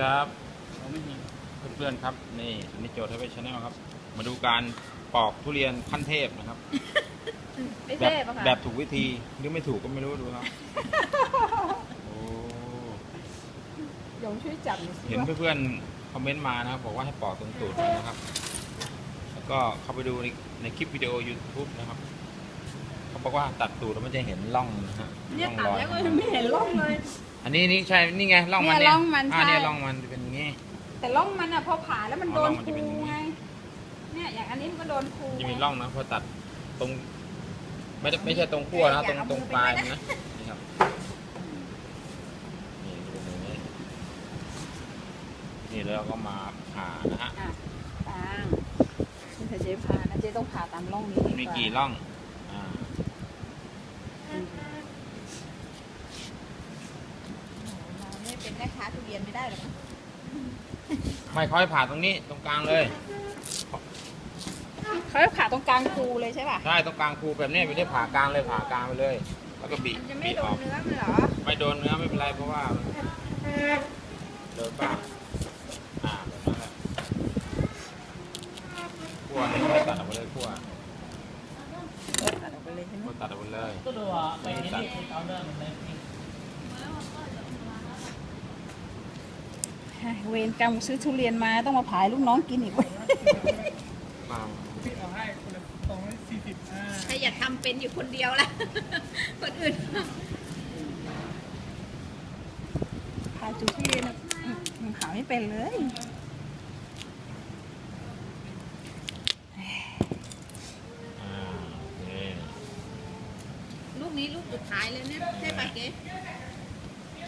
ครับเพื่อนๆครับ นี่อันนี้โจทย์ให้ไปชาแนลครับ มาดูการปอกทุเรียนขั้นเทพนะครับ ไม่แบบเท่ปะคะแบบถูกวิธีหรือไม่ถูกก็ไม่รู้ดูครับ โอ้ยงช่วยจับหน่อยสิเห็นว่าเพื่อนๆคอมเมนต์มานะครับบอกว่าให้ปอกตรงตูดนะครับ แล้วก็เข้าไปดูในในคลิปวิดีโอ YouTube นะครับ เขาบอกว่าตัดตูดแล้วมันจะเห็นร่องนะฮะเนี่ยร่องตัดรอยแล้วก็ไม่เห็นร่องเลย อันนี้นี่ใช่นี่ไงร่องมันเนี่ยร่องมันอ่าใช่ เนี่ยร่องมันจะเป็นอย่างงี้ แต่ร่องมันอะพอผ่าแล้วมันอ๋อโดนร่องมันคจะเป็นรูอย่างนี้ไงเนี่ยอย่างอันนี้มันก็โดนครูจะมีร่องนะพอตัดตรงไม่ได้ไม่ใช่ตรงขั้วนะอตรย่างเอาตรงมือปลายไปมันนะนะนี่ครับนี่จะเป็นอย่างนี้นี่แล้วเราก็มาผ่านะฮะอะตางนี่ถ้าเจ๊ผ่านะเจ๊ต้องผ่าตามร่องนี้ดีมีว่ากี่ร่องอ่า อืมเราเนี่ยเป็น แม่ค้าทุเรียนไม่ได้หรอกมั้งไม่ค่อยผ่าตรงนี้ตรงกลางเลยเขาจะผ่าตรงกลางครูเลยใช่ป่ะ ใช่ตรงกลางคูแบบนี้ไม่ได้ผ่ากลางเลยผ่ากลางไปเลย แล้วก็บีมันจะบีไม่โดอนอกเนื้อมันเหรอ ไม่โดนเนื้อไม่เป็นไรเพราะว่าโดนบ้างอ่าแบบนั้นแหละขั้วนี่ไม่ตัดออกไปเลยขั้ว ตัดออกไปเลยใช่ไหม ขั้วตัดออกไปเลย ก็ดูว่าไปนี่เอาเรื่องในเพลง เว รกรรมซื้อทุเรียนมาต้องมาผายลูกน้องกินอีกเว้ยมาพี่เอาให้คนละสองร้อยสี่สิบห้าใครอยากทำเป็นอยู่คนเดียวละคนอื่นผายจุทุเรียนอะอืมมันผายไม่เป็นเลยอ่าโอเคลูกนี้ลูกสุดท้ายเลยเนี่ยใช่ปะเก๋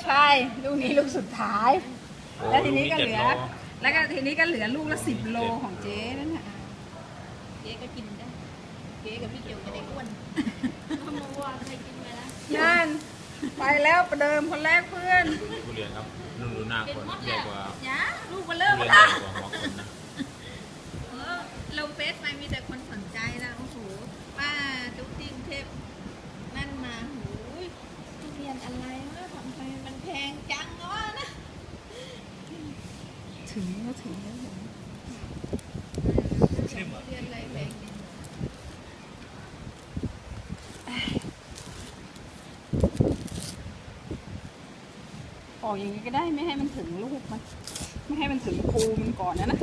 ใช่ลูกนี้ลูกสุดท้ายโอ้ แล้วทีนี้ก็จ็เหดลือโแล้วก็ทีนี้ก็เหลือลูกละสิบโลของเจ๊นั่นแหละเก๋ก็กินได้เก๋กับพี่เกียวจะได้อ้วนเมื่อวานใครกินไปแล้วนั่นไปแล้วประเดิมคนแรกเพื่อนทุเรียนครับนุ่นดูหน้าเป็นคนมดใหญ่แล้วกว่ายะลูกมาทุเริ่มเรียนแล้ใหญ่ว กว่าหัวคนนะ เออลงเฟซไปมีแต่คนสนใจนะโอ้โหป้าตุ๊กติ้งเทพนั่นมาโอ้ยทุเรียนอะไรวะทำไมมันแพงจังวะนะ ถึงแล้วถึงแล้วเรียนไรแพงเนี่ยออกอย่างนี้ก็ได้ไม่ให้มันถึงลูกมัน ไม่ให้มันถึงครูมันก่อนนะนะ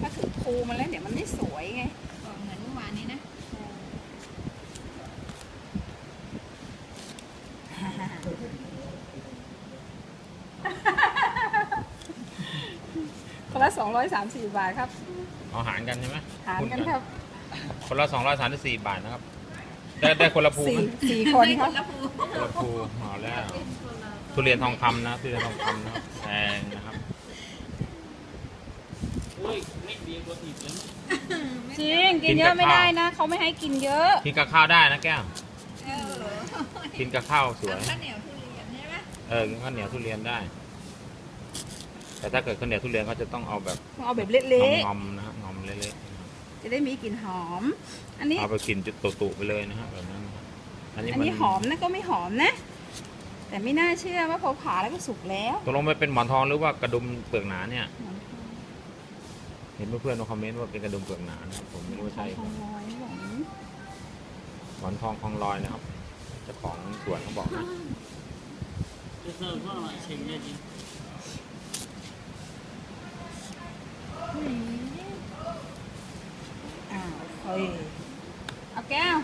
ถ้าถึงครูมันแล้วเดี๋ยวมันไม่สวยไง 234 บาทครับ เอาหารกันใช่ไหมหารกันครับคนละ234บาทนะครับ ได้ได้คนละภูสี่มสี่คนครับ คนละภูเอแล้วทุเรียนทองคำนะทุเรียนทองคำนะครับแพงนะครับ จริง กินเยอะไม่ได้นะ เขาไม่ให้กินเยอะ กินกับข้าวได้นะแก้วกินกับข้าวสวย ข้าวเหนียวทุเรียนใช่ไหมเออก้าวเหนียวทุเรียนได้ แต่ถ้าเกิดข้าวเหนียวทุเรียนก็จะต้องเอาแบบเอาแบบเละงอมๆนะฮะงอมเละๆนะครับๆจะได้มีกลิ่นหอม อันนี้ เอาไปกินจุดตุๆไปเลยนะฮะแบบนั้นนะครับอันนี้อันมันนี้หอมนะก็ไม่หอมนะ แต่ไม่น่าเชื่อว่าพอผ่าแล้วก็สุกแล้ว ตกลงไปเป็นหมอนทองหรือว่ากระดุมเปลือกหนาเนี่ย เห็นเพื่อนๆมาคอมเมนต์ว่าเป็นกระดุมเปลือกหนานะครับผมไม่รู้ว่าใช่ใช่ทองลอยหรอหมอนทองคลองลอยนะครับเจ้าของสวนเขาบอกนะจะเสิร์ฟก็เชงเนี่ยจริง อ้าวเฮ้ยเอาแก้ว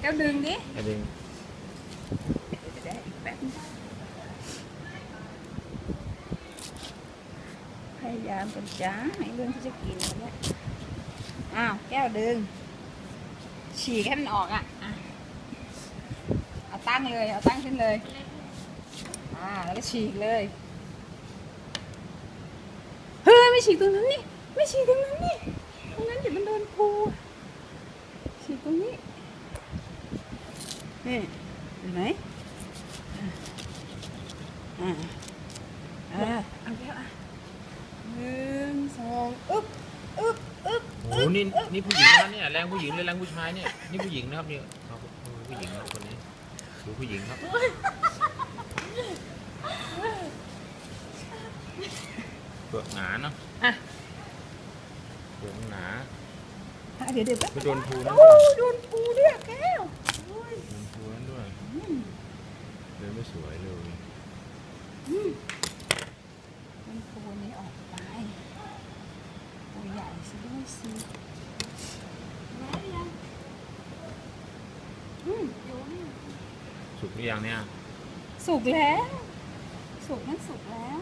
แก้วดึงดิไอ้ดึงเดี๋ยวได้อีกแป๊บนึงพยายามเป็นจ้าให้เรื่องที่จะกินแล้วเนี่ยอ้าวแก้วดึง ฉีกให้มันออกอะอะ เอาตั้งเลย เอาตั้งขึ้นเลย อ่า แล้วก็ฉีกเลย เฮ้ย ไม่ฉีกตรงนั้นนี่ ไม่ฉีกตรงนั้นนี่ตรงนั้นเดี๋ยวมันโดนภูฉีกตรงนี้นี่เห็นไหมอ่าอ่าเอาแล้วอะหนึ่งสองอึ๊บอึ๊บอึ๊บโอ้โหนี่นี่ผู้หญิงนะเนี่ยแรงผู้หญิงเลยแรงผู้ชายเนี่ยนี่ผู้หญิงนะครับเนี่ยเอาผู้หญิงนะครับคนนี้ดูผู้หญิงครับเปลือกหนาเนาะอะ เปลือกหนาอะเดี๋ยวเดี๋ยวแป๊บไม่โดนภูนะโอ้โดนปูเนี่ยแก้วโอ้ยโดนภูนั่นด้วยอืมเลยไม่สวยเลยมันปูนี้ออกไปตัวใหญ่ซะด้วยสิอืมสุกหรือยังเนี่ย สุกแล้ว สุกนั่นสุกแล้ว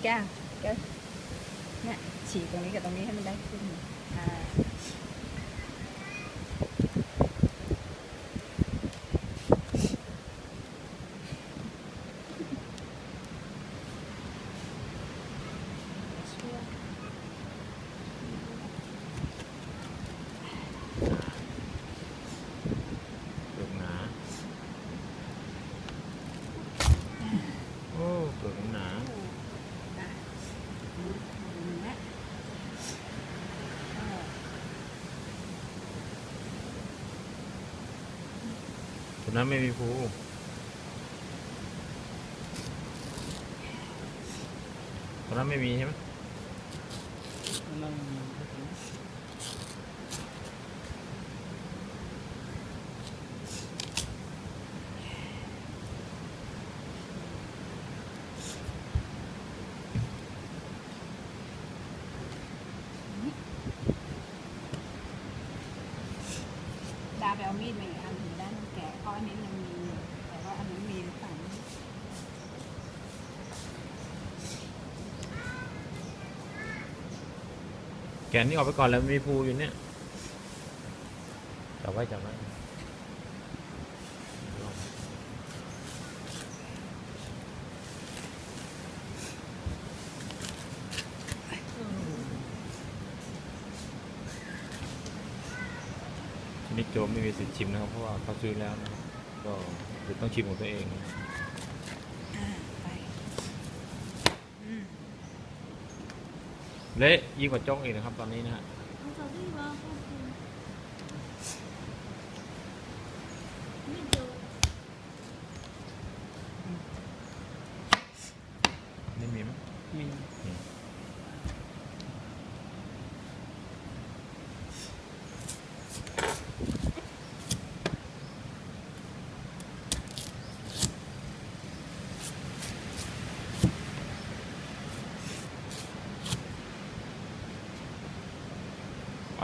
อะแก้วแก้วเนี่ยฉีกตรงนี้กับตรงนี้ให้มันได้ขึ้นอ่าช่วยเปลือกหนา โอ้เปลือกหนา อะอย่างเงี้ยอ่า นั้นไม่มีภูตรงนั้นไม่มีใช่ไหมนั่งดาไปเอามีดมา อันนี้มันมีแต่ว่าอันนี้นมีหรือเปล่าแกนนี่ออกไปก่อนแล้วมีภูอยู่เนี่ยจับไว้จับไว้นิดโจมไม่มีสิทธิ์ชิมนะครับเพราะว่าเขาซื้อแล้วนะ ก็คือต้องชิมของตัวเองอ่าไปอืมเละยิ่งกว่าโจ๊กอีกนะครับตอนนี้นะฮะนี่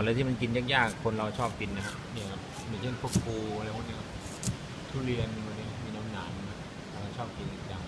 อะไรที่มันกินยากๆ คนเราชอบกินนะครับเนี่ยครับอย่างเช่นพวกปูอะไรพวกนี้ทุเรียนพวกนี้มีน้ำหนามนะเราชอบกินจัง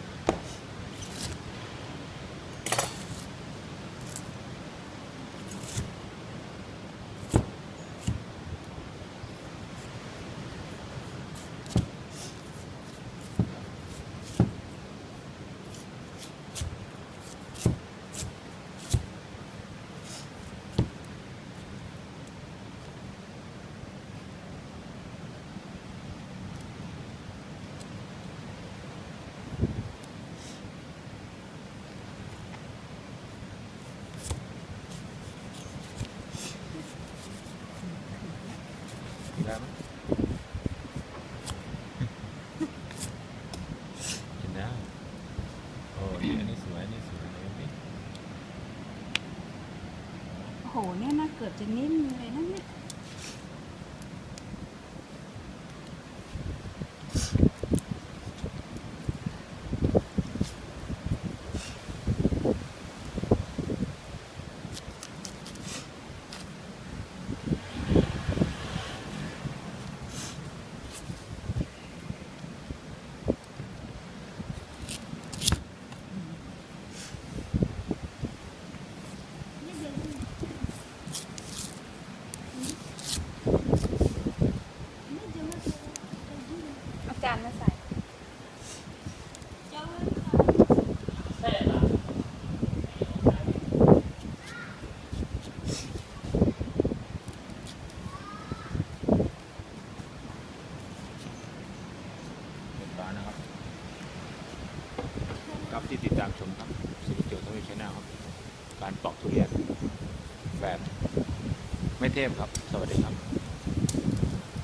เทพครับ